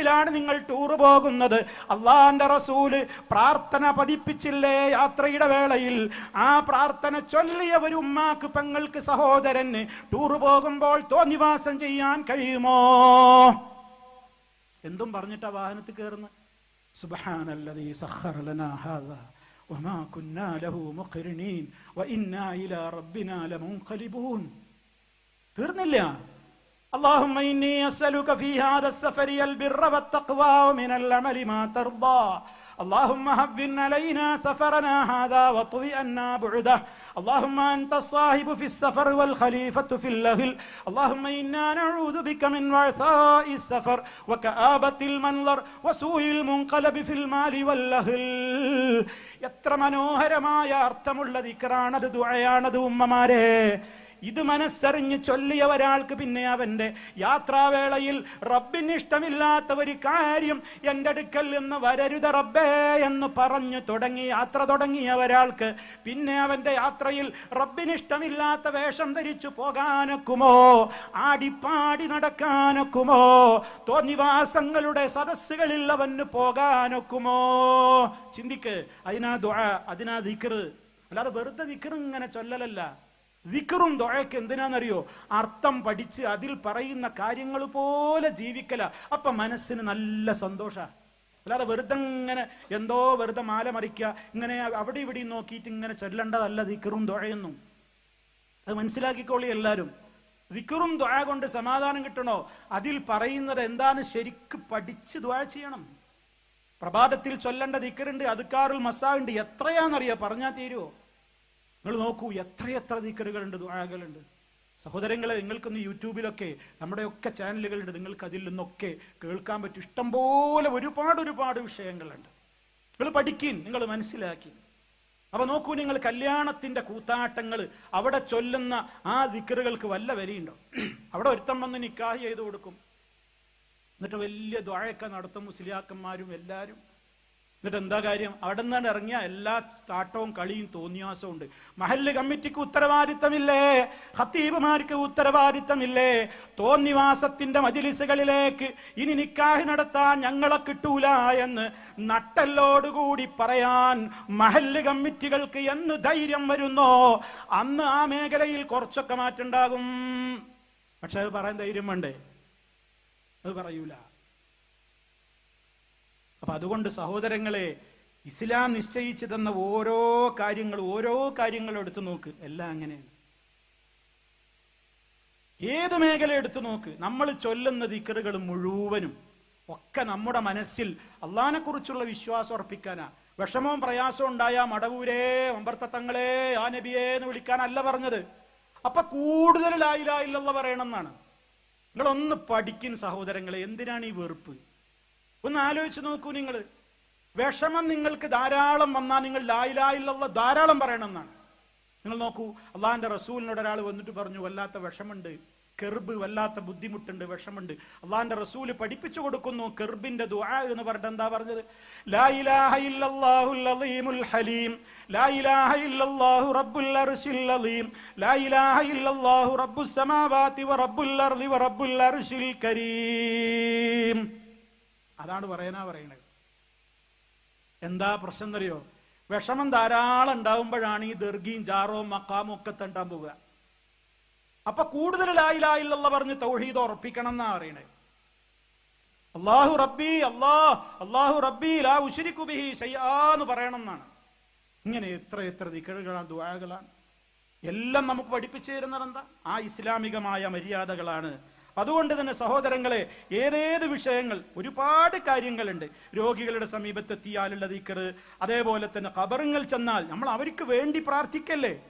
കൂട്ടത്തിലാണ് നിങ്ങൾ ടൂർ പോകുന്നത്. അള്ളാന്റെ റസൂൽ പ്രാർത്ഥന പഠിപ്പിച്ചില്ലേ യാത്രയുടെ വേളയിൽ ആ പ്രാർത്ഥന ചൊല്ലിയ ഒരു ഉമ്മാക്ക് പെങ്ങൾക്ക് സഹോദരന് ടൂർ പോകുമ്പോൾ തോന്നിവാസം ചെയ്യാൻ കഴിയുമോ? എന്തും പറഞ്ഞിട്ടാ വാഹനത്തിൽ കയറുന്ന സഹറലനാ ഹാദാ. തീർന്നില്ല. اللهم إني أسألك في هذا السفر البر والتقوى ومن العمل ما ترضى اللهم هون علينا سفرنا هذا واطوي عنا بعده اللهم أنت الصاحب في السفر والخليفة في الأهل اللهم إنا نعوذ بك من وعثاء السفر وكآبة المنظر وسوء المنقلب في المال والأهل എത്ര മനോഹരമായ അർത്ഥമുള്ള ദിക്കറാണത് ദുഴയാണത് ഉമ്മമാരെ ഇത് മനസ്സറിഞ്ഞ് ചൊല്ലിയ ഒരാൾക്ക് പിന്നെ അവന്റെ യാത്രാവേളയിൽ റബ്ബിന് ഇഷ്ടമില്ലാത്ത ഒരു കാര്യം എന്റെ അടുക്കൽ നിന്ന് വരരുത് റബ്ബേ എന്ന് പറഞ്ഞു തുടങ്ങി യാത്ര തുടങ്ങിയ ഒരാൾക്ക് പിന്നെ അവന്റെ യാത്രയിൽ റബ്ബിന് ഇഷ്ടമില്ലാത്ത വേഷം ധരിച്ചു പോകാനൊക്കുമോ ആടിപ്പാടി നടക്കാനൊക്കുമോ തോന്നിവാസങ്ങളുടെ സദസ്സുകളിൽ അവന് പോകാനൊക്കുമോ? ചിന്തിക്ക് അതിനാ ദുആ അതിനാ ദിക്കറ് അല്ലാതെ വെറുതെ ദിക്കറ് ഇങ്ങനെ ചൊല്ലലല്ല. ദിക്റും ദുആക്ക് എന്തിനാണെന്നറിയോ അർത്ഥം പഠിച്ച് അതിൽ പറയുന്ന കാര്യങ്ങൾ പോലെ ജീവിക്കല. അപ്പൊ മനസ്സിന് നല്ല സന്തോഷ. അല്ലാതെ വെറുതെ ഇങ്ങനെ എന്തോ വെറുതെ മാല മറിക്കുക ഇങ്ങനെ അവിടെ ഇവിടെയും നോക്കിയിട്ട് ഇങ്ങനെ ചൊല്ലേണ്ടതല്ല ദിക്കറും ദുഴയൊന്നും അത് മനസ്സിലാക്കിക്കോളി എല്ലാവരും ദിക്കറും ദുആ കൊണ്ട് സമാധാനം കിട്ടണോ? അതിൽ പറയുന്നത് എന്താണ് ശരിക്ക് പഠിച്ച് ദുആ ചെയ്യണം. പ്രഭാതത്തിൽ ചൊല്ലേണ്ട ദിക്കറുണ്ട് അതുക്കാറിൽ മസാണ്ട് എത്രയാണെന്നറിയോ പറഞ്ഞാൽ തീരുവോ നിങ്ങൾ നോക്കൂ എത്രയെത്ര ദിക്കറുകളുണ്ട് ദുആകളുണ്ട്. സഹോദരങ്ങളെ നിങ്ങൾക്കൊന്ന് യൂട്യൂബിലൊക്കെ നമ്മുടെയൊക്കെ ചാനലുകളുണ്ട് നിങ്ങൾക്ക് അതിൽ നിന്നൊക്കെ കേൾക്കാൻ പറ്റും. ഇഷ്ടംപോലെ ഒരുപാട് ഒരുപാട് വിഷയങ്ങളുണ്ട്. നിങ്ങൾ പഠിക്കിൻ നിങ്ങൾ മനസ്സിലാക്കി അപ്പൊ നോക്കൂ നിങ്ങൾ കല്യാണത്തിന്റെ കൂത്താട്ടങ്ങൾ അവിടെ ചൊല്ലുന്ന ആ ദിക്കറുകൾക്ക് വല്ല വരിയുണ്ടോ? അവിടെ ഒരുത്തം വന്ന് നിക്കാഹ് ചെയ്തു കൊടുക്കും. എന്നിട്ട് വലിയ ദുആയൊക്കെ നടത്തും മുസ്ലിയാക്കന്മാരും എല്ലാവരും എന്നിട്ട് എന്താ കാര്യം? അവിടെ നിന്നാണ് ഇറങ്ങിയ എല്ലാ താട്ടവും കളിയും തോന്നിയാസവും ഉണ്ട്. മഹല്ല് കമ്മിറ്റിക്ക് ഉത്തരവാദിത്തമില്ലേ? ഹത്തീബുമാർക്ക് ഉത്തരവാദിത്തമില്ലേ? തോന്നിവാസത്തിന്റെ മജിലിസുകളിലേക്ക് ഇനി നിക്കാഹ് നടത്താൻ ഞങ്ങളെ കിട്ടൂല എന്ന് നട്ടല്ലോടുകൂടി പറയാൻ മഹല്ല് കമ്മിറ്റികൾക്ക് എന്ന് ധൈര്യം വരുന്നോ? അന്ന് ആ മേഖലയിൽ കുറച്ചൊക്കെ മാറ്റുണ്ടാകും പക്ഷെ അത് പറയാൻ ധൈര്യം വേണ്ടേ? അത് പറയൂല. അപ്പൊ അതുകൊണ്ട് സഹോദരങ്ങളെ ഇസ്ലാം നിശ്ചയിച്ചു തന്ന ഓരോ കാര്യങ്ങൾ ഓരോ കാര്യങ്ങൾ എടുത്തു നോക്ക്. എല്ലാം അങ്ങനെയാണ്. ഏത് മേഖല എടുത്തു നോക്ക്. നമ്മൾ ചൊല്ലുന്ന ദിക്കറുകൾ മുഴുവനും ഒക്കെ നമ്മുടെ മനസ്സിൽ അള്ളഹാനെ കുറിച്ചുള്ള വിശ്വാസം ഉറപ്പിക്കാനാ. വിഷമവും പ്രയാസവും ഉണ്ടായ മടവൂരേ ഒമ്പർത്തങ്ങളെ ആ നബിയേ എന്ന് വിളിക്കാനല്ല പറഞ്ഞത്. അപ്പൊ കൂടുതൽ ലായിലായില്ലെന്ന് പറയണമെന്നാണ്. നിങ്ങളൊന്ന് പഠിക്കും സഹോദരങ്ങളെ എന്തിനാണ് ഈ വെറുപ്പ്? ഒന്ന് ആലോചിച്ച് നോക്കൂ നിങ്ങൾ. വിഷമം നിങ്ങൾക്ക് ധാരാളം വന്നാൽ നിങ്ങൾ ലായിലായില്ല ധാരാളം പറയണമെന്നാണ്. നിങ്ങൾ നോക്കൂ അള്ളാഹിന്റെ റസൂലിനോട് ഒരാൾ വന്നിട്ട് പറഞ്ഞു വല്ലാത്ത വിഷമുണ്ട് കെർബ് വല്ലാത്ത ബുദ്ധിമുട്ടുണ്ട് വിഷമുണ്ട് അള്ളാഹിന്റെ റസൂൽ പഠിപ്പിച്ചു കൊടുക്കുന്നു കെർബിന്റെ ദുആ എന്ന് പറഞ്ഞിട്ട് എന്താ പറഞ്ഞത്? റബ്ബുൽ റബ്ബുൽ കരീം. അതാണ് പറയാനാ പറയണത്. എന്താ പ്രശ്നം അറിയോ വിഷമം ധാരാളം ഉണ്ടാവുമ്പോഴാണ് ഈ ദർഗിയും ജാറവും മക്കാമും ഒക്കെ തണ്ടാൻ പോവുക. അപ്പൊ കൂടുതൽ ലായിലായില്ല പറഞ്ഞ് തൗഹീദ് ഉറപ്പിക്കണം എന്നാ പറയണേ അള്ളാഹു റബ്ബി അള്ളാഹ് അള്ളാഹു റബ്ബി ലാ ഉശരിക്കു ബിഹി ഷയ്യാന്ന് പറയണം എന്നാണ്. ഇങ്ങനെ എത്ര എത്ര ദിക്കറുകളാണ് ദുആകളാണ്. എല്ലാം നമുക്ക് പഠിപ്പിച്ചു തരുന്നത് എന്താ ആ ഇസ്ലാമികമായ മര്യാദകളാണ് അതുകൊണ്ട് തന്നെ സഹോദരങ്ങളെ ഏതേത് വിഷയങ്ങൾ ഒരുപാട് കാര്യങ്ങളുണ്ട്. രോഗികളുടെ സമീപത്തെത്തിയാലുള്ള ദിക്കറ് അതേപോലെ തന്നെ കബറുങ്ങൾ ചെന്നാൽ നമ്മൾ അവർക്ക് വേണ്ടി പ്രാർത്ഥിക്കല്ലേ?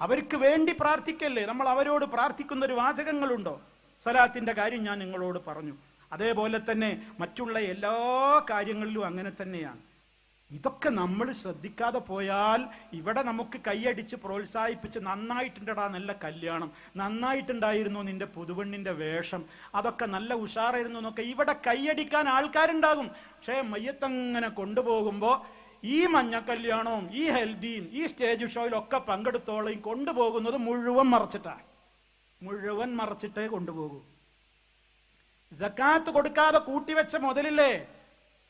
അവർക്ക് വേണ്ടി പ്രാർത്ഥിക്കല്ലേ? നമ്മൾ അവരോട് പ്രാർത്ഥിക്കുന്ന ഒരു വാചകങ്ങളുണ്ടോ? സലാത്തിന്റെ കാര്യം ഞാൻ നിങ്ങളോട് പറഞ്ഞു. അതേപോലെ തന്നെ മറ്റുള്ള എല്ലാ കാര്യങ്ങളിലും അങ്ങനെ തന്നെയാണ്. ഇതൊക്കെ നമ്മൾ ശ്രദ്ധിക്കാതെ പോയാൽ ഇവിടെ നമുക്ക് കൈയടിച്ച് പ്രോത്സാഹിപ്പിച്ച് നന്നായിട്ടുണ്ടടാ നല്ല കല്യാണം നന്നായിട്ടുണ്ടായിരുന്നു നിന്റെ പുതുവെണ്ണിന്റെ വേഷം അതൊക്കെ നല്ല ഉഷാറായിരുന്നു എന്നൊക്കെ ഇവിടെ കൈയടിക്കാൻ ആൾക്കാരുണ്ടാകും. പക്ഷേ മയ്യത്തങ്ങനെ കൊണ്ടുപോകുമ്പോൾ ഈ മഞ്ഞ കല്യാണവും ഈ ഹെൽദിയും ഈ സ്റ്റേജ് ഷോയിലൊക്കെ പങ്കെടുത്തോളയും കൊണ്ടുപോകുന്നത് മുഴുവൻ മറച്ചിട്ടാണ് മുഴുവൻ മറച്ചിട്ടേ കൊണ്ടുപോകൂ. ജക്കാത്ത് കൊടുക്കാതെ കൂട്ടിവെച്ച മുതലില്ലേ?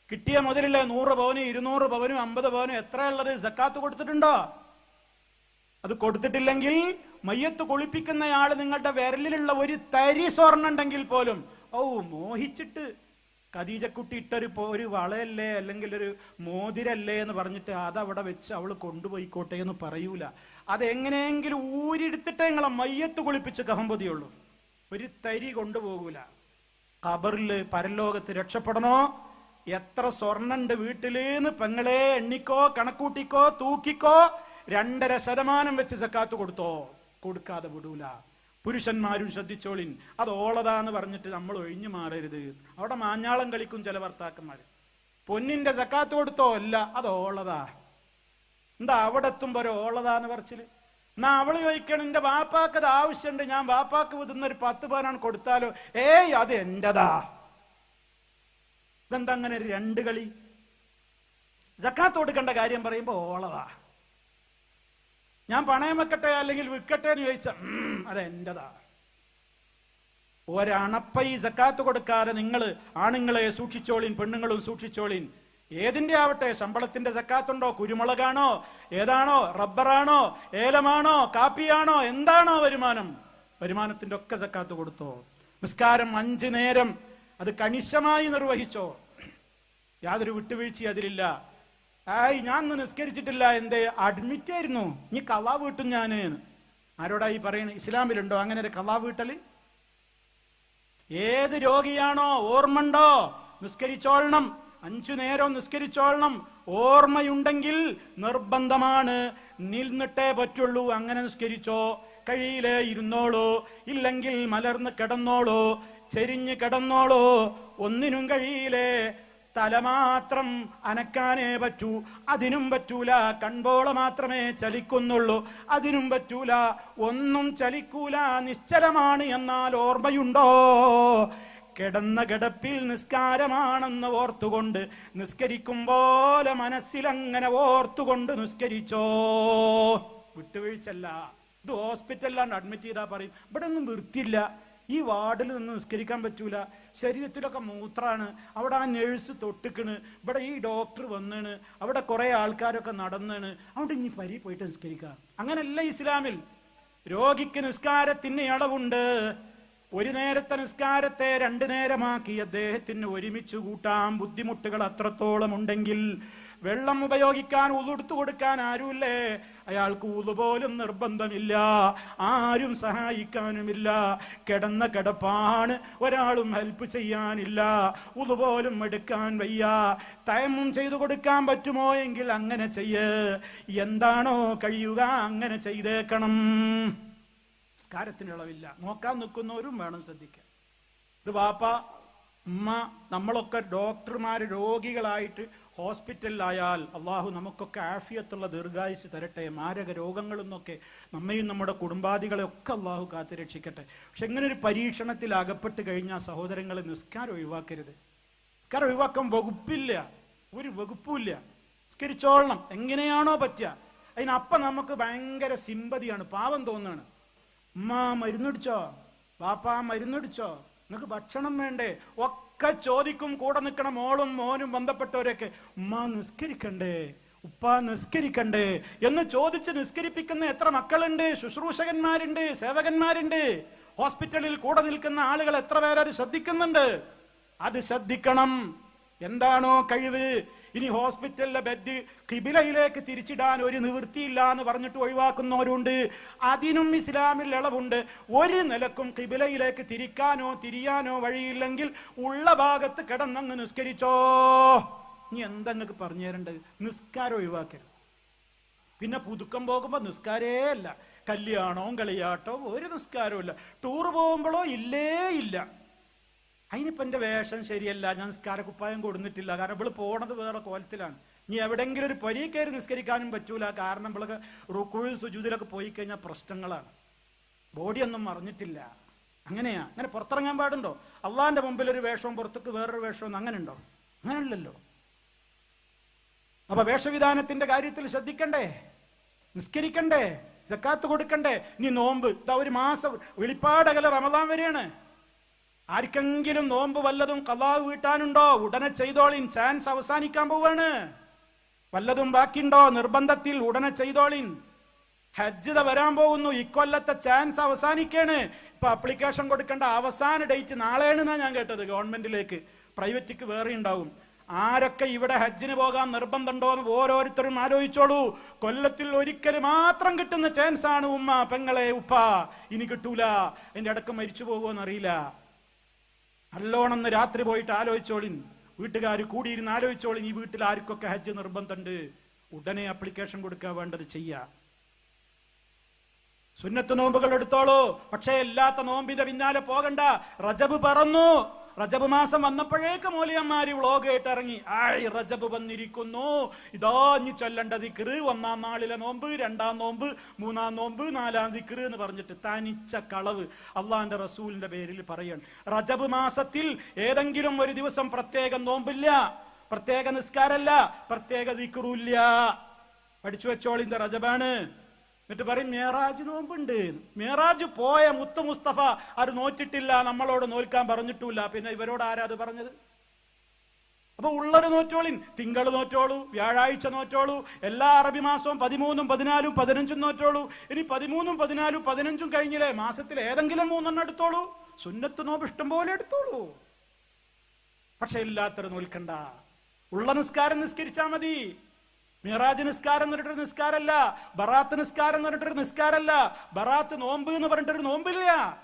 കിട്ടിയ മുതലില്ലേ നൂറ് പവനും ഇരുന്നൂറ് പവനും അമ്പത് പവനും എത്ര ഉള്ളത് സക്കാത്ത് കൊടുത്തിട്ടുണ്ടോ? അത് കൊടുത്തിട്ടില്ലെങ്കിൽ മയ്യത്ത് കുളിപ്പിക്കുന്നയാൾ നിങ്ങളുടെ വിരലിലുള്ള ഒരു തരി സ്വർണം ഉണ്ടെങ്കിൽ പോലും ഓ മോഹിച്ചിട്ട് ഖദീജക്കുട്ടി ഇട്ടൊരു ഒരു വളയല്ലേ അല്ലെങ്കിൽ ഒരു മോതിരല്ലേ എന്ന് പറഞ്ഞിട്ട് അതവിടെ വെച്ച് അവൾ കൊണ്ടുപോയിക്കോട്ടെ എന്ന് പറയൂല. അതെങ്ങനെയെങ്കിലും ഊരിയെടുത്തിട്ടേ നിങ്ങളെ മയ്യത്ത് കുളിപ്പിച്ച് കഹമ്പതിയുള്ളൂ ഒരു തരി കൊണ്ടുപോകൂല. ഖബറിൽ പരലോകത്ത് രക്ഷപ്പെടണോ? എത്ര സ്വർണുണ്ട് വീട്ടിലേന്ന് പെങ്ങളെ എണ്ണിക്കോ കണക്കൂട്ടിക്കോ തൂക്കിക്കോ രണ്ടര ശതമാനം വെച്ച് സക്കാത്ത് കൊടുത്തോ? കൊടുക്കാതെ വിടൂല. പുരുഷന്മാരും ശ്രദ്ധിച്ചോളിൻ. അത് ഓളതാന്ന് പറഞ്ഞിട്ട് നമ്മൾ ഒഴിഞ്ഞു മാറരുത്. അവിടെ മാഞ്ഞാളം കളിക്കും ചില ഭർത്താക്കന്മാർ. പൊന്നിന്റെ സക്കാത്ത് കൊടുത്തോ? അല്ല അത് ഓളതാ. എന്താ അവിടെ എത്തുമ്പോ ഒരു ഓളതാന്ന് പറച്ചിൽ? എന്നാ അവൾ ചോദിക്കണം എന്റെ ബാപ്പാക്ക് അത് ആവശ്യമുണ്ട് ഞാൻ വാപ്പാക്ക് വിതുന്ന ഒരു പത്ത് പവനാണ് കൊടുത്താലോ? ഏയ് അത് എന്റതാ ഇതെന്താ അങ്ങനെ രണ്ട് കളി? ജക്കാത്ത് കൊടുക്കേണ്ട കാര്യം പറയുമ്പോൾ ഓളതാ. ഞാൻ പണയം വെക്കട്ടെ അല്ലെങ്കിൽ വിൽക്കട്ടെ എന്ന് ചോദിച്ച അത് എന്റെതാ ഒരണപ്പൈ ജക്കാത്ത് കൊടുക്കാതെ നിങ്ങൾ ആണുങ്ങളെ സൂക്ഷിച്ചോളിൻ പെണ്ണുങ്ങളും സൂക്ഷിച്ചോളിൻ. ഏതിന്റെ ആവട്ടെ ശമ്പളത്തിന്റെ ജക്കാത്തുണ്ടോ? കുരുമുളകാണോ? ഏതാണോ? റബ്ബറാണോ? ഏലമാണോ? കാപ്പിയാണോ? എന്താണോ വരുമാനം? വരുമാനത്തിന്റെ ഒക്കെ ജക്കാത്ത് കൊടുത്തോ. നിസ്കാരം അഞ്ചു നേരം അത് കണിശമായി നിർവഹിച്ചോ. യാതൊരു വിട്ടുവീഴ്ചയും അതിലില്ല. ആയി ഞാൻ നിസ്കരിച്ചിട്ടില്ല എന്തേ? അഡ്മിറ്റ് ആയിരുന്നു. ഇനി കലാ വീട്ടും ഞാൻ ആരോടായി പറയണേ? ഇസ്ലാമിലുണ്ടോ അങ്ങനെ ഒരു കലാ വീട്ടൽ ഏത് രോഗിയാണോ ഓർമ്മണ്ടോ? നിസ്കരിച്ചോളണം. അഞ്ചു നേരം നിസ്കരിച്ചോളണം. ഓർമ്മയുണ്ടെങ്കിൽ നിർബന്ധമാണ്. നിന്നിട്ടേ പറ്റുള്ളൂ. അങ്ങനെ നിസ്കരിച്ചോ? കഴിയിലേ ഇരുന്നോളൂ. ഇല്ലെങ്കിൽ മലർന്ന് കിടന്നോളൂ. ചെരിഞ്ഞ് കിടന്നോളൂ. ഒന്നിനും കഴിയില്ലേ തല മാത്രം അനക്കാനേ പറ്റൂ. അതിനും പറ്റൂല. കൺപോള മാത്രമേ ചലിക്കുന്നുള്ളൂ. അതിനും പറ്റൂല. ഒന്നും ചലിക്കൂല. നിശ്ചലമാണ് എന്നാൽ ഓർമ്മയുണ്ടോ? കിടന്ന കിടപ്പിൽ നിസ്കാരമാണെന്ന് ഓർത്തുകൊണ്ട് നിസ്കരിക്കും പോലെ മനസ്സിലങ്ങനെ ഓർത്തുകൊണ്ട് നിസ്കരിച്ചോ? വിട്ടുവീഴ്ചല്ല ഇത് ഹോസ്പിറ്റലിലാണ് അഡ്മിറ്റ് ചെയ്താൽ പറയും. ഇവിടെ ഒന്നും വൃത്തിയില്ല. ഈ വാർഡിൽ നിന്ന് നിസ്കരിക്കാൻ പറ്റൂല. ശരീരത്തിലൊക്കെ മൂത്രാണ്. അവിടെ ആ നേഴ്സ് തൊട്ടിക്കണ്. ഇവിടെ ഈ ഡോക്ടർ വന്നാണ്. അവിടെ കുറെ ആൾക്കാരൊക്കെ നടന്നാണ്. അതുകൊണ്ട് ഇനി പരി പോയിട്ട് നിസ്കരിക്കാം. അങ്ങനല്ല ഇസ്ലാമിൽ. രോഗിക്ക് നിസ്കാരത്തിന് ഇളവുണ്ട് ഒരു നേരത്തെ നിസ്കാരത്തെ രണ്ടു നേരമാക്കി അദ്ദേഹത്തിന് ഒരുമിച്ച് കൂട്ടാം ബുദ്ധിമുട്ടുകൾ അത്രത്തോളം ഉണ്ടെങ്കിൽ വെള്ളം ഉപയോഗിക്കാൻ ഉളുടുത്തു കൊടുക്കാൻ ആരുമില്ലേ? അയാൾക്ക് ഉതുപോലും നിർബന്ധമില്ല. ആരും സഹായിക്കാനുമില്ല. കിടന്ന കിടപ്പാണ്. ഒരാളും ഹെൽപ്പ് ചെയ്യാനില്ല. ഉതുപോലും എടുക്കാൻ വയ്യ. തയമും ചെയ്തു കൊടുക്കാൻ പറ്റുമോ എങ്കിൽ അങ്ങനെ ചെയ്യ്. എന്താണോ കഴിയുക അങ്ങനെ ചെയ്തേക്കണം. നിസ്കാരത്തിന് നോക്കാൻ നിൽക്കുന്നവരും വേണം ശ്രദ്ധിക്കാൻ. ഇത് വാപ്പ ഉമ്മ നമ്മളൊക്കെ ഡോക്ടർമാർ രോഗികളായിട്ട് ഹോസ്പിറ്റലിലായാൽ അള്ളാഹു നമുക്കൊക്കെ ആഫിയത്തുള്ള ദീർഘായുസ് തരട്ടെ മാരക രോഗങ്ങളെന്നൊക്കെ നമ്മയും നമ്മുടെ കുടുംബാദികളെ ഒക്കെ അള്ളാഹു കാത്തു രക്ഷിക്കട്ടെ. പക്ഷെ ഇങ്ങനെ ഒരു പരീക്ഷണത്തിൽ അകപ്പെട്ട് കഴിഞ്ഞാൽ സഹോദരങ്ങളെ നിസ്കാരം ഒഴിവാക്കരുത്. നിസ്കാരം ഒഴിവാക്കാൻ വകുപ്പില്ല ഒരു വകുപ്പുമില്ല. നിസ്കരിച്ചോളണം എങ്ങനെയാണോ പറ്റുക. അതിനപ്പം നമുക്ക് ഭയങ്കര സിമ്പതിയാണ് പാവം തോന്നുകയാണ് ഉമ്മ മരുന്നടിച്ചോ? പാപ്പ മരുന്നടിച്ചോ? നിങ്ങൾക്ക് ഭക്ഷണം വേണ്ടേ? ഒക്കെ ചോദിക്കും കൂടെ നിൽക്കണ മോളും മോനും ബന്ധപ്പെട്ടവരൊക്കെ ഉമ്മ നിസ്കരിക്കണ്ടേ? ഉപ്പ നിസ്കരിക്കണ്ടേ? എന്ന് ചോദിച്ച് നിസ്കരിപ്പിക്കുന്ന എത്ര മക്കളുണ്ട്? ശുശ്രൂഷകന്മാരുണ്ട്? സേവകന്മാരുണ്ട്? ഹോസ്പിറ്റലിൽ കൂടെ നിൽക്കുന്ന ആളുകൾ എത്ര പേരത് ശ്രദ്ധിക്കുന്നുണ്ട്? അത് ശ്രദ്ധിക്കണം. എന്താണോ കഴിവ്? ഇനി ഹോസ്പിറ്റലിലെ ബെഡ് കിബിലയിലേക്ക് തിരിച്ചിടാൻ ഒരു നിവൃത്തിയില്ല എന്ന് പറഞ്ഞിട്ട് ഒഴിവാക്കുന്നവരുണ്ട്. അതിനും ഇസ്ലാമിൽ ഇളവുണ്ട്. ഒരു നിലക്കും കിബിലയിലേക്ക് തിരിക്കാനോ തിരിയാനോ വഴിയില്ലെങ്കിൽ ഉള്ള ഭാഗത്ത് കിടന്നങ്ങ് നിസ്കരിച്ചോ. ഇനി എന്തെങ്ങൾക്ക് പറഞ്ഞു തരേണ്ടത് നിസ്കാരം ഒഴിവാക്കരുത്. പിന്നെ പുതുക്കം പോകുമ്പോൾ നിസ്കാരേ അല്ല. കല്യാണവും കളിയാട്ടവും ഒരു നിസ്കാരവും ഇല്ല. ടൂർ പോകുമ്പോഴോ ഇല്ലേ ഇല്ല. അതിനിപ്പോൾ എന്റെ വേഷം ശരിയല്ല ഞാൻ നിസ്കാരക്കുപ്പായം കൊടുത്തിട്ടില്ല കാരണം ഇവൾ പോണത് വേറെ കോലത്തിലാണ്. ഇനി എവിടെങ്കിലും ഒരു പരി കയറി നിസ്കരിക്കാനും പറ്റൂല. കാരണം ഇവളൊക്കെ റുക്കുഴിൽ സുജൂതിലൊക്കെ പോയി കഴിഞ്ഞാൽ പ്രശ്നങ്ങളാണ്. ബോഡിയൊന്നും മറിഞ്ഞിട്ടില്ല. അങ്ങനെയാ. അങ്ങനെ പുറത്തിറങ്ങാൻ പാടുണ്ടോ? അള്ളാന്റെ മുമ്പിൽ ഒരു വേഷവും പുറത്തേക്ക് വേറൊരു വേഷവും അങ്ങനെ ഉണ്ടോ അങ്ങനെയല്ലല്ലോ. അപ്പൊ വേഷവിധാനത്തിന്റെ കാര്യത്തിൽ ശ്രദ്ധിക്കണ്ടേ? നിസ്കരിക്കണ്ടേ? ജക്കാത്ത് കൊടുക്കണ്ടേ? നീ നോമ്പ്. ഇതാ ഒരു മാസം വെളിപ്പാടകല റമദാൻ വരെയാണ്. ആർക്കെങ്കിലും നോമ്പ് വല്ലതും കലാവ് വീട്ടാനുണ്ടോ? ഉടനെ ചെയ്തോളിൻ ചാൻസ് അവസാനിക്കാൻ പോവാണ്. വല്ലതും ബാക്കിണ്ടോ നിർബന്ധത്തിൽ ഉടനെ ചെയ്തോളിൻ. ഹജ്ജിത വരാൻ പോകുന്നു. ഇക്കൊല്ലത്തെ ചാൻസ് അവസാനിക്കാണ്. ഇപ്പൊ അപ്ലിക്കേഷൻ കൊടുക്കേണ്ട അവസാന ഡേറ്റ് നാളെയാണെന്നാണ് ഞാൻ കേട്ടത് ഗവൺമെന്റിലേക്ക്. പ്രൈവറ്റിക്ക് വേറെ ഉണ്ടാവും. ആരൊക്കെ ഇവിടെ ഹജ്ജിന് പോകാൻ നിർബന്ധമുണ്ടോ എന്ന് ഓരോരുത്തരും ആലോചിച്ചോളൂ. കൊല്ലത്തിൽ ഒരിക്കൽ മാത്രം കിട്ടുന്ന ചാൻസ് ആണ് ഉമ്മ പെങ്ങളെ ഉപ്പ. ഇനി കിട്ടൂല. എന്റെ അടക്കം മരിച്ചു പോകുമോ അറിയില്ല നല്ലോണം ഒന്ന് രാത്രി പോയിട്ട് ആലോചിച്ചോളിൻ. വീട്ടുകാർ കൂടിയിരുന്ന് ആലോചിച്ചോളിൻ ഈ വീട്ടിൽ ആർക്കൊക്കെ ഹജ്ജ് നിർബന്ധമുണ്ട് ഉടനെ അപ്ലിക്കേഷൻ കൊടുക്കുക വേണ്ടത് ചെയ്യാം. സുന്നത്ത് നോമ്പുകൾ എടുത്തോളൂ. പക്ഷേ എല്ലാത്ത നോമ്പിന്റെ പിന്നാലെ പോകണ്ട. റജബ് പറന്നു. റജബ് മാസം വന്നപ്പോഴേക്ക് മൂലിയന്മാര് വ്ളോഗ് ആയിട്ട് ഇറങ്ങി റജബ് വന്നിരിക്കുന്നു. ഇതാ ഇനി ചൊല്ലേണ്ട ദിക്കറ് ഒന്നാം നാളിലെ നോമ്പ് രണ്ടാം നോമ്പ് മൂന്നാം നോമ്പ് നാലാം ദിക്കറ് എന്ന് പറഞ്ഞിട്ട് തനിച്ച കളവ് അള്ളാന്റെ റസൂലിന്റെ പേരിൽ പറയണം. റജബ് മാസത്തിൽ ഏതെങ്കിലും ഒരു ദിവസം പ്രത്യേകം നോമ്പില്ല പ്രത്യേക നിസ്കാരല്ല പ്രത്യേക ദിക്റുല്ല. പഠിച്ചു വെച്ചോളിന്റെ റജബാണ്. എന്നിട്ട് പറയും മേറാജ് നോമ്പുണ്ട്. മേറാജ് പോയ മുത്ത് മുസ്തഫ അത് നോറ്റിട്ടില്ല നമ്മളോട് നോൽക്കാൻ പറഞ്ഞിട്ടില്ല. പിന്നെ ഇവരോട് ആരാ അത് പറഞ്ഞത്? അപ്പൊ ഉള്ളത് നോറ്റോളിൻ തിങ്കൾ നോറ്റോളൂ വ്യാഴാഴ്ച നോറ്റോളൂ എല്ലാ അറബി മാസവും പതിമൂന്നും പതിനാലും പതിനഞ്ചും നോറ്റോളൂ. ഇനി പതിമൂന്നും പതിനാലും പതിനഞ്ചും കഴിഞ്ഞില്ലേ മാസത്തിൽ ഏതെങ്കിലും മൂന്നെണ്ണം എടുത്തോളൂ. സുന്നത്ത് നോമ്പ് ഇഷ്ടം പോലെ എടുത്തോളൂ. പക്ഷെ ഇല്ലാത്തത് നോൽക്കണ്ട. ഉള്ള നിസ്കാരം നിസ്കരിച്ചാ മതി. മിറാജ് നിസ്കാരം എന്ന് പറഞ്ഞിട്ടൊരു നിസ്കാരമല്ല ബറാത്ത് നിസ്കാരം എന്ന് പറഞ്ഞിട്ടൊരു നിസ്കാരമല്ല ബറാത്ത് നോമ്പ് എന്ന് പറഞ്ഞിട്ടൊരു നോമ്പില്ല.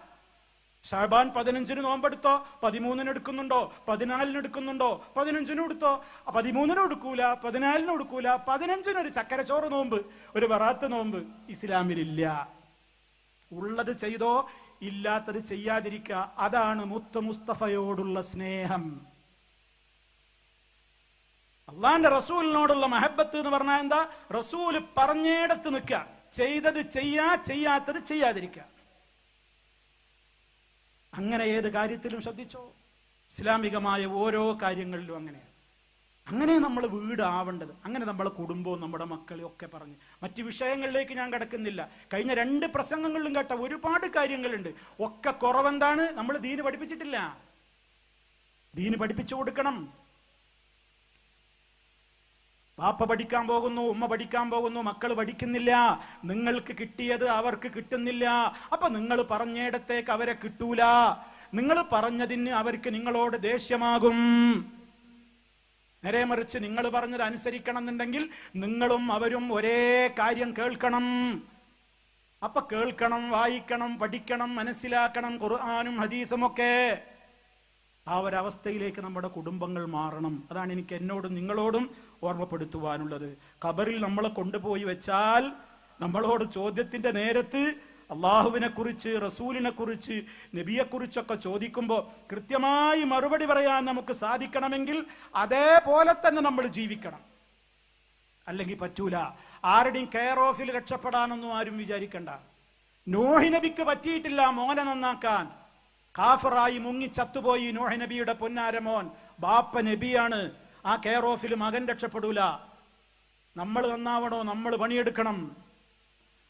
ഷാബാൻ പതിനഞ്ചിന് നോമ്പെടുത്തോ? പതിമൂന്നിന് എടുക്കുന്നുണ്ടോ? പതിനാലിന് എടുക്കുന്നുണ്ടോ? പതിനഞ്ചിനും എടുത്തോ? പതിമൂന്നിനും എടുക്കൂല പതിനാലിനും എടുക്കൂല പതിനഞ്ചിന് ഒരു ചക്കരച്ചോറ് നോമ്പ് ഒരു ബറാത്ത് നോമ്പ് ഇസ്ലാമിലില്ല. ഉള്ളത് ചെയ്തോ? ഇല്ലാത്തത് ചെയ്യാതിരിക്കുക. അതാണ് മുത്ത് മുസ്തഫയോടുള്ള സ്നേഹം. അള്ളാന്റെ റസൂലിനോടുള്ള മഹബത്ത് എന്ന് പറഞ്ഞാൽ എന്താ? റസൂൽ പറഞ്ഞേടത്ത് നിൽക്കുക ചെയ്തത് ചെയ്യാ ചെയ്യാത്തത് ചെയ്യാതിരിക്കുക അങ്ങനെ ഏത് കാര്യത്തിലും ശ്രദ്ധിച്ചോ? ഇസ്ലാമികമായ ഓരോ കാര്യങ്ങളിലും അങ്ങനെയാണ് അങ്ങനെ നമ്മൾ വീടാവേണ്ടത്. അങ്ങനെ നമ്മളെ കുടുംബവും നമ്മുടെ മക്കളും ഒക്കെ പറഞ്ഞ്. മറ്റു വിഷയങ്ങളിലേക്ക് ഞാൻ കിടക്കുന്നില്ല. കഴിഞ്ഞ രണ്ട് പ്രസംഗങ്ങളിലും കേട്ട ഒരുപാട് കാര്യങ്ങളുണ്ട്. ഒക്കെ കുറവെന്താണ്? നമ്മൾ ദീന് പഠിപ്പിച്ചിട്ടില്ല. ദീന് പഠിപ്പിച്ചു കൊടുക്കണം. വാപ്പ പഠിക്കാൻ പോകുന്നു ഉമ്മ പഠിക്കാൻ പോകുന്നു മക്കൾ പഠിക്കുന്നില്ല. നിങ്ങൾക്ക് കിട്ടിയത് അവർക്ക് കിട്ടുന്നില്ല. അപ്പൊ നിങ്ങൾ പറഞ്ഞയിടത്തേക്ക് അവരെ കിട്ടൂല. നിങ്ങൾ പറഞ്ഞതിന് അവർക്ക് നിങ്ങളോട് ദേഷ്യമാകും. നേരെ മറിച്ച് നിങ്ങൾ പറഞ്ഞത് അനുസരിക്കണം എന്നുണ്ടെങ്കിൽ നിങ്ങളും അവരും ഒരേ കാര്യം കേൾക്കണം. അപ്പൊ കേൾക്കണം വായിക്കണം പഠിക്കണം മനസ്സിലാക്കണം ഖുർആാനും ഹദീസും ഒക്കെ ആ ഒരവസ്ഥയിലേക്ക് നമ്മുടെ കുടുംബങ്ങൾ മാറണം. അതാണ് എനിക്ക് എന്നോടും നിങ്ങളോടും ഓർമ്മപ്പെടുത്തുവാനുള്ളത്. ഖബറിൽ നമ്മളെ കൊണ്ടുപോയി വെച്ചാൽ നമ്മളോട് ചോദ്യത്തിന്റെ നേരത്ത് അള്ളാഹുവിനെ കുറിച്ച് റസൂലിനെ കുറിച്ച് നബിയെക്കുറിച്ചൊക്കെ ചോദിക്കുമ്പോൾ കൃത്യമായി മറുപടി പറയാൻ നമുക്ക് സാധിക്കണമെങ്കിൽ അതേപോലെ തന്നെ നമ്മൾ ജീവിക്കണം. അല്ലെങ്കിൽ പറ്റൂല. ആരുടെയും കെയർ ഓഫിൽ രക്ഷപ്പെടാനൊന്നും ആരും വിചാരിക്കണ്ട. നോഹി നബിക്ക് പറ്റിയിട്ടില്ല മോനെ നന്നാക്കാൻ. കാഫറായി മുങ്ങി ചത്തുപോയി നോഹി നബിയുടെ പൊന്നാരമോൻ. ബാപ്പ നബിയാണ്. ആ കെയർ ഓഫിൽ മകൻ രക്ഷപ്പെടൂല. നമ്മൾ നന്നാവണോ? നമ്മൾ പണിയെടുക്കണം.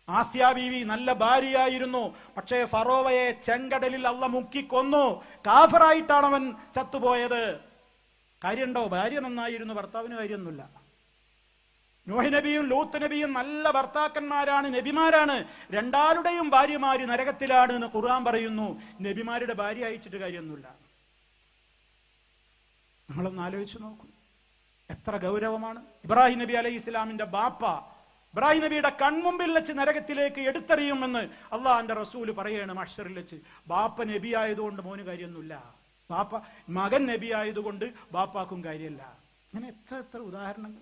ആസിയ ബീവി നല്ല ഭാര്യയായിരുന്നു. പക്ഷേ ഫറോവയെ ചെങ്കടലിൽ അള്ള മുക്കിക്കൊന്നു കാഫറായിട്ടാണ് അവൻ ചത്തുപോയത്. കാര്യമുണ്ടോ ഭാര്യ നന്നായിരുന്നു ഭർത്താവിന് കാര്യമൊന്നുമില്ല. നോഹി നബിയും ലൂത്ത് നബിയും നല്ല ഭർത്താക്കന്മാരാണ് നബിമാരാണ്. രണ്ടാളുടെയും ഭാര്യമാര് നരകത്തിലാണ് എന്ന് ഖുർആൻ പറയുന്നു. നബിമാരുടെ ഭാര്യ അയച്ചിട്ട് കാര്യമൊന്നുമില്ല. നിങ്ങളൊന്ന് ആലോചിച്ച് നോക്കൂ. എത്ര ഗൗരവമാണ്. ഇബ്രാഹിം നബി അലൈഹി ഇസ്ലാമിന്റെ ബാപ്പ ഇബ്രാഹിം നബിയുടെ കൺമുമ്പിൽ വെച്ച് നരകത്തിലേക്ക് എടുത്തറിയുമെന്ന് അള്ളാഹിന്റെ റസൂൽ പറയാണ് മഷറിൽ വെച്ച്. ബാപ്പ നബി ആയതുകൊണ്ട് മോന് കാര്യമൊന്നുമില്ല. ബാപ്പ മകൻ നബി ആയതുകൊണ്ട് ബാപ്പാക്കും കാര്യമല്ല. ഇങ്ങനെ എത്ര എത്ര ഉദാഹരണങ്ങൾ.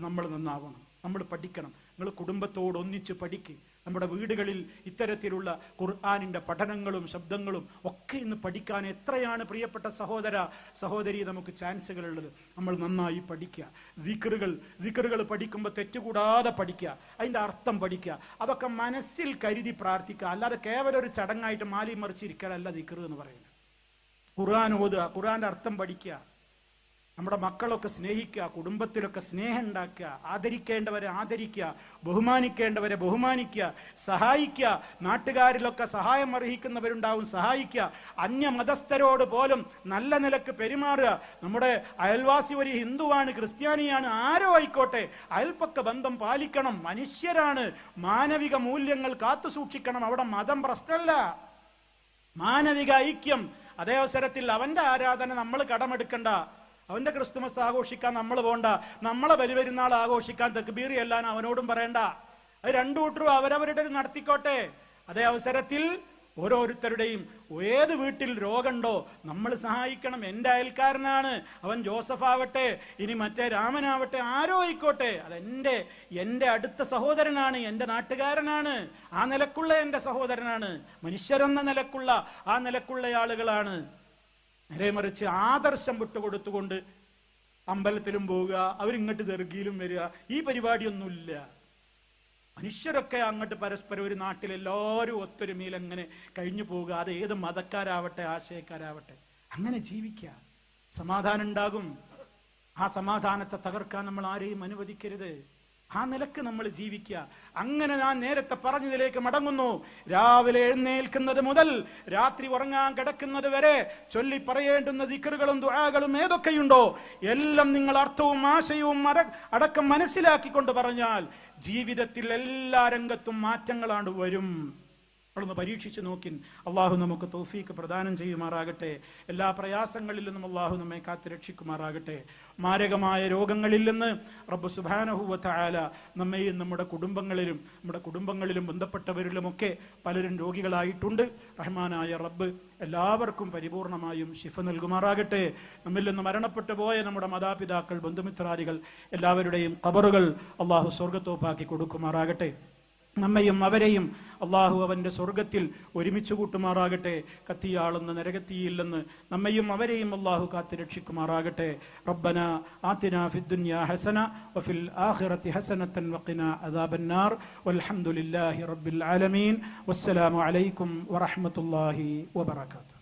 നമ്മൾ നന്നാവണം. നമ്മൾ പഠിക്കണം. നിങ്ങൾ കുടുംബത്തോട് ഒന്നിച്ച് പഠിക്ക്. നമ്മുടെ വീടുകളിൽ ഇത്തരത്തിലുള്ള ഖുർആാനിന്റെ പഠനങ്ങളും ശബ്ദങ്ങളും ഒക്കെ ഇന്ന് പഠിക്കാൻ എത്രയാണ് പ്രിയപ്പെട്ട സഹോദര സഹോദരി നമുക്ക് ചാൻസുകൾ ഉള്ളത് നമ്മൾ നന്നായി പഠിക്കുക. ദിക്കറുകൾ ദിക്കറുകൾ പഠിക്കുമ്പോൾ തെറ്റുകൂടാതെ പഠിക്കുക. അതിന്റെ അർത്ഥം പഠിക്കുക. അതൊക്കെ മനസ്സിൽ കരുതി പ്രാർത്ഥിക്കുക. അല്ലാതെ കേവലം ഒരു ചടങ്ങായിട്ട് മാലി മറിച്ചിരിക്കലല്ല ദിക്കറ് എന്ന് പറയുന്നത്. ഖുർആൻ ഓതുക ഖുർആന്റെ അർത്ഥം പഠിക്കുക. നമ്മുടെ മക്കളൊക്കെ സ്നേഹിക്കുക കുടുംബത്തിലൊക്കെ സ്നേഹം ഉണ്ടാക്കുക ആദരിക്കേണ്ടവരെ ആദരിക്കുക ബഹുമാനിക്കേണ്ടവരെ ബഹുമാനിക്കുക സഹായിക്കുക നാട്ടുകാരിലൊക്കെ സഹായം അർഹിക്കുന്നവരുണ്ടാവും സഹായിക്കുക അന്യമതസ്ഥരോട് പോലും നല്ല നിലയ്ക്ക് പെരുമാറുക. നമ്മുടെ അയൽവാസി ഒരു ഹിന്ദുവാണ് ക്രിസ്ത്യാനിയാണ് ആരോ ആയിക്കോട്ടെ അയൽപ്പക്ക ബന്ധം പാലിക്കണം മനുഷ്യരാണ് മാനവിക മൂല്യങ്ങൾ കാത്തു സൂക്ഷിക്കണം അവിടെ മതം പ്രശ്നമല്ല. മാനവിക ഐക്യം അതേ അവസരത്തിൽ അവന്റെ ആരാധന നമ്മൾ കടമെടുക്കണ്ട. അവന്റെ ക്രിസ്തുമസ് ആഘോഷിക്കാൻ നമ്മൾ പോണ്ട. നമ്മളെ ബലിപെരുന്നാൾ ആഘോഷിക്കാൻ തെക്കുബീറി എല്ലാം അവനോടും പറയണ്ട. അത് രണ്ടു കൂട്ടരും അവരവരുടെ നടത്തിക്കോട്ടെ. അതേ അവസരത്തിൽ ഓരോരുത്തരുടെയും ഏത് വീട്ടിൽ രോഗമുണ്ടോ നമ്മൾ സഹായിക്കണം. എന്റെ അയൽക്കാരനാണ്. അവൻ ജോസഫ് ആവട്ടെ ഇനി മറ്റേ രാമനാവട്ടെ ആരോ ആയിക്കോട്ടെ. അതെന്റെ എന്റെ അടുത്ത സഹോദരനാണ് എന്റെ നാട്ടുകാരനാണ്. ആ നിലക്കുള്ള എന്റെ സഹോദരനാണ്. മനുഷ്യരെന്ന നിലക്കുള്ള ആ നിലക്കുള്ള ആളുകളാണ്. നേരെ മറിച്ച് ആദർശം വിട്ടുകൊടുത്തുകൊണ്ട് അമ്പലത്തിലും പോവുക അവരിങ്ങോട്ട് ദർഗിയിലും വരിക ഈ പരിപാടിയൊന്നുമില്ല. മനുഷ്യരൊക്കെ അങ്ങോട്ട് പരസ്പരം ഒരു നാട്ടിൽ എല്ലാവരും ഒത്തൊരുമയിൽ അങ്ങനെ കഴിഞ്ഞു പോവുക. അത് ഏത് മതക്കാരാവട്ടെ ആശയക്കാരാവട്ടെ അങ്ങനെ ജീവിക്കുക. സമാധാനം ഉണ്ടാകും. ആ സമാധാനത്തെ തകർക്കാൻ നമ്മൾ ആരെയും അനുവദിക്കരുത്. ആ നിലയ്ക്ക് നമ്മൾ ജീവിക്കുക. അങ്ങനെ ഞാൻ നേരത്തെ പറഞ്ഞതിലേക്ക് മടങ്ങുന്നു. രാവിലെ എഴുന്നേൽക്കുന്നത് മുതൽ രാത്രി ഉറങ്ങാൻ കിടക്കുന്നത് വരെ ചൊല്ലി പറയേണ്ടുന്ന ദിക്കറുകളും ദുആകളും ഏതൊക്കെയുണ്ടോ? എല്ലാം നിങ്ങൾ അർത്ഥവും ആശയവും അടക്കം മനസ്സിലാക്കിക്കൊണ്ട് പറഞ്ഞാൽ ജീവിതത്തിൽ എല്ലാ രംഗത്തും മാറ്റങ്ങളാണ് വരും. നമ്മളൊന്ന് പരീക്ഷിച്ച് നോക്കിൻ. അള്ളാഹു നമുക്ക് തൗഫീക്ക് പ്രദാനം ചെയ്യുമാറാകട്ടെ. എല്ലാ പ്രയാസങ്ങളിൽ നിന്നും അള്ളാഹു നമ്മെ കാത്ത് രക്ഷിക്കുമാറാകട്ടെ. മാരകമായ രോഗങ്ങളിൽ നിന്ന് റബ്ബ് സുബാനഹുവത്ത ആല നമ്മെയും നമ്മുടെ കുടുംബങ്ങളിലും നമ്മുടെ കുടുംബങ്ങളിലും ബന്ധപ്പെട്ടവരിലുമൊക്കെ പലരും രോഗികളായിട്ടുണ്ട്. റഹ്മാനായ റബ്ബ് എല്ലാവർക്കും പരിപൂർണമായും ശിഫ നൽകുമാറാകട്ടെ. നമ്മിൽ നിന്ന് മരണപ്പെട്ടു പോയ നമ്മുടെ മാതാപിതാക്കൾ ബന്ധുമിത്രാദികൾ എല്ലാവരുടെയും കബറുകൾ അള്ളാഹു സ്വർഗത്തോപ്പാക്കി കൊടുക്കുമാറാകട്ടെ. നമ്മയും അവരെയും അള്ളാഹു അവന്റെ സ്വർഗത്തിൽ ഒരുമിച്ച് കൂട്ടുമാറാകട്ടെ. കത്തിയാളുന്ന നരകത്തിയില്ലെന്ന് നമ്മയും അവരെയും അള്ളാഹു കാത്ത് രക്ഷിക്കുമാറാകട്ടെ. റബ്ബന ആത്തിന ഫിദ്ദുന്യ ഹസന വഫിൽ ആഖിറത്തി ഹസനത്തൻ വഖിന അദാബന്നാർ. വൽഹംദുലില്ലാഹി റബ്ബിൽ ആലമീൻ. വസ്സലാമു അലൈക്കും വറഹ്മത്തുള്ളാഹി വബറകാതുഹു.